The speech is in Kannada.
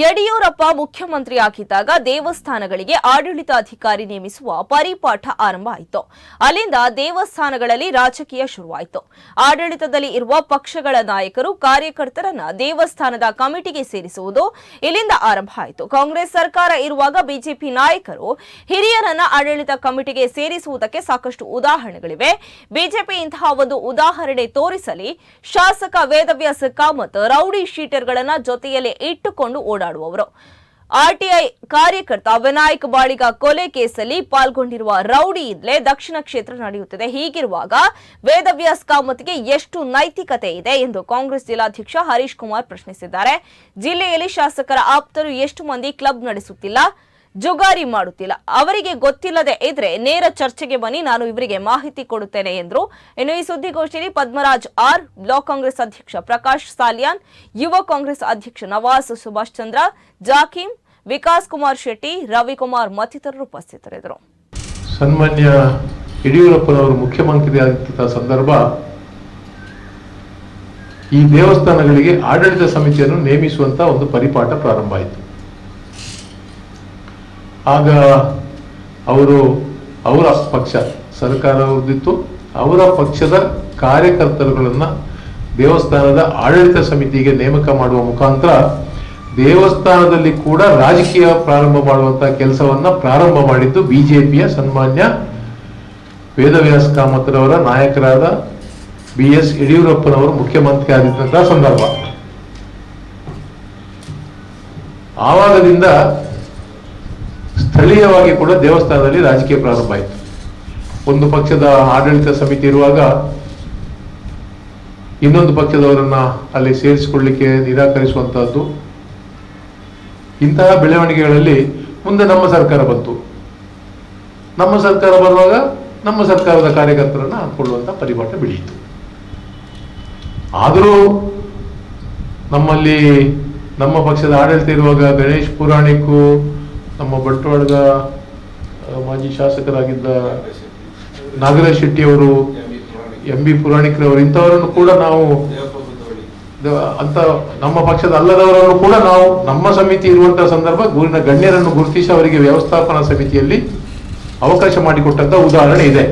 ಯಡಿಯೂರಪ್ಪ ಮುಖ್ಯಮಂತ್ರಿಯಾಗಿದ್ದಾಗ ದೇವಸ್ಥಾನಗಳಿಗೆ ಆಡಳಿತಾಧಿಕಾರಿ ನೇಮಿಸುವ ಪರಿಪಾಠ ಆರಂಭ ಆಯಿತು. ಅಲ್ಲಿಂದ ದೇವಸ್ಥಾನಗಳಲ್ಲಿ ರಾಜಕೀಯ ಶುರುವಾಯಿತು. ಆಡಳಿತದಲ್ಲಿ ಇರುವ ಪಕ್ಷಗಳ ನಾಯಕರು ಕಾರ್ಯಕರ್ತರನ್ನ ದೇವಸ್ಥಾನದ ಕಮಿಟಿಗೆ ಸೇರಿಸುವುದು ಇಲ್ಲಿಂದ ಆರಂಭ ಆಯಿತು. ಕಾಂಗ್ರೆಸ್ ಸರ್ಕಾರ ಇರುವಾಗ ಬಿಜೆಪಿ ನಾಯಕರು ಹಿರಿಯರನ್ನ ಆಡಳಿತ ಕಮಿಟಿಗೆ ಸೇರಿಸುವುದಕ್ಕೆ ಸಾಕಷ್ಟು ಉದಾಹರಣೆಗಳಿವೆ. ಬಿಜೆಪಿ ಇಂತಹ ಒಂದು ಉದಾಹರಣೆ ತೋರಿಸಲಿ, ಶಾಸಕ ವೇದವ್ಯಾಸ ಕಾಮತ್ ರೌಡಿ ಶೀಟರ್ಗಳನ್ನ ಜೊತೆಯಲ್ಲೇ ಇಟ್ಟುಕೊಂಡು ಓಡಾಡುವವರು ಆರ್ಟಿಐ ಕಾರ್ಯಕರ್ತ ವಿನಾಯಕ್ ಬಾಳಿಗ ಕೊಲೆ ಕೇಸಲ್ಲಿ ಪಾಲ್ಗೊಂಡಿರುವ ರೌಡಿ ಇದ್ಲೇ ದಕ್ಷಿಣ ಕ್ಷೇತ್ರ ನಡೆಯುತ್ತಿದೆ. ಹೀಗಿರುವಾಗ ವೇದವ್ಯಾಸ್ ಕಾಮತ್ಗೆ ಎಷ್ಟು ನೈತಿಕತೆ ಇದೆ ಎಂದು ಕಾಂಗ್ರೆಸ್ ಜಿಲ್ಲಾಧ್ಯಕ್ಷ ಹರೀಶ್ ಕುಮಾರ್ ಪ್ರಶ್ನಿಸಿದ್ದಾರೆ. ಜಿಲ್ಲೆಯಲ್ಲಿ ಶಾಸಕರ ಆಪ್ತರು ಎಷ್ಟು ಮಂದಿ ಕ್ಲಬ್ ನಡೆಸುತ್ತಿಲ್ಲ? ಜುಗಾರಿ ಮಾಡುತ್ತಿಲ್ಲ. ಅವರಿಗೆ ಗೊತ್ತಿಲ್ಲದೆ ಇದ್ರೆ ನೇರ ಚರ್ಚೆಗೆ ಬನ್ನಿ, ನಾನು ಇವರಿಗೆ ಮಾಹಿತಿ ಕೊಡುತ್ತೇನೆ ಎಂದರು. ಇನ್ನು ಈ ಸುದ್ದಿಗೋಷ್ಠಿಯಲ್ಲಿ ಪದ್ಮರಾಜ್ ಆರ್, ಬ್ಲಾಕ್ ಕಾಂಗ್ರೆಸ್ ಅಧ್ಯಕ್ಷ ಪ್ರಕಾಶ್ ಸಾಲಿಯಾನ್, ಯುವ ಕಾಂಗ್ರೆಸ್ ಅಧ್ಯಕ್ಷ ನವಾಸ್ ಸುಭಾಷ್ ಚಂದ್ರ, ಜಾಕಿಂ, ವಿಕಾಸ್ ಕುಮಾರ್ ಶೆಟ್ಟಿ, ರವಿಕುಮಾರ್ ಮತ್ತಿತರರು ಉಪಸ್ಥಿತರಿದ್ದರು. ಸನ್ಮಾನ್ಯ ಯಡಿಯೂರಪ್ಪನವರು ಮುಖ್ಯಮಂತ್ರಿ ಆಗಿದ್ದ ಸಂದರ್ಭ, ಈ ದೇವಸ್ಥಾನಗಳಿಗೆ ಆಡಳಿತ ಸಮಿತಿಯನ್ನು ನೇಮಿಸುವಂತ ಒಂದು ಪರಿಪಾಠ ಪ್ರಾರಂಭ ಆಯಿತು. ಆಗ ಅವರು ಅವರ ಪಕ್ಷ, ಸರ್ಕಾರ ಅವ್ರದ್ದಿತ್ತು. ಅವರ ಪಕ್ಷದ ಕಾರ್ಯಕರ್ತರುಗಳನ್ನ ದೇವಸ್ಥಾನದ ಆಡಳಿತ ಸಮಿತಿಗೆ ನೇಮಕ ಮಾಡುವ ಮುಖಾಂತರ ದೇವಸ್ಥಾನದಲ್ಲಿ ಕೂಡ ರಾಜಕೀಯ ಪ್ರಾರಂಭ ಮಾಡುವಂತಹ ಕೆಲಸವನ್ನ ಪ್ರಾರಂಭ ಮಾಡಿದ್ದು ಬಿಜೆಪಿಯ ಸನ್ಮಾನ್ಯ ವೇದವ್ಯಾಸ ಕಾಮತ್ರವರ ನಾಯಕರಾದ ಬಿ ಎಸ್ ಯಡಿಯೂರಪ್ಪನವರು ಮುಖ್ಯಮಂತ್ರಿ ಆಗಿದ್ದಂತಹ ಸಂದರ್ಭ. ಆವಾಗದಿಂದ ಸ್ಥಳೀಯವಾಗಿ ಕೂಡ ದೇವಸ್ಥಾನದಲ್ಲಿ ರಾಜಕೀಯ ಪ್ರಾರಂಭ ಆಯಿತು. ಒಂದು ಪಕ್ಷದ ಆಡಳಿತ ಸಮಿತಿ ಇರುವಾಗ ಇನ್ನೊಂದು ಪಕ್ಷದವರನ್ನ ಅಲ್ಲಿ ಸೇರಿಸಿಕೊಳ್ಳಿಕ್ಕೆ ನಿರಾಕರಿಸುವಂತಹದ್ದು. ಇಂತಹ ಬೆಳವಣಿಗೆಗಳಲ್ಲಿ ಮುಂದೆ ನಮ್ಮ ಸರ್ಕಾರ ಬಂತು. ನಮ್ಮ ಸರ್ಕಾರ ಬರುವಾಗ ನಮ್ಮ ಸರ್ಕಾರದ ಕಾರ್ಯಕರ್ತರನ್ನ ಹಾಕೊಳ್ಳುವಂತ ಪರಿಪಾಠ ಬೆಳೆಯಿತು. ಆದರೂ ನಮ್ಮಲ್ಲಿ ನಮ್ಮ ಪಕ್ಷದ ಆಡಳಿತ ಇರುವಾಗ ಗಣೇಶ್ ಪುರಾಣಿಕು ನಮ್ಮ ಬಂಟ್ವಾಳದ ಮಾಜಿ ಶಾಸಕರಾಗಿದ್ದ ನಾಗರಾಜ್ ಶೆಟ್ಟಿ ಅವರು ಎಂ ಬಿ ಪುರಾಣಿಕರವರು, ಇಂಥವರನ್ನು ಕೂಡ ನಾವು ಅಂತ ನಮ್ಮ ಪಕ್ಷದ ಅಲ್ಲದವರನ್ನು ಕೂಡ ನಾವು ನಮ್ಮ ಸಮಿತಿ ಇರುವಂತಹ ಸಂದರ್ಭ ಊರಿನ ಗಣ್ಯರನ್ನು ಗುರುತಿಸಿ ಅವರಿಗೆ ವ್ಯವಸ್ಥಾಪನಾ ಸಮಿತಿಯಲ್ಲಿ ಅವಕಾಶ ಮಾಡಿಕೊಟ್ಟಂತ ಉದಾಹರಣೆ ಇದೆ.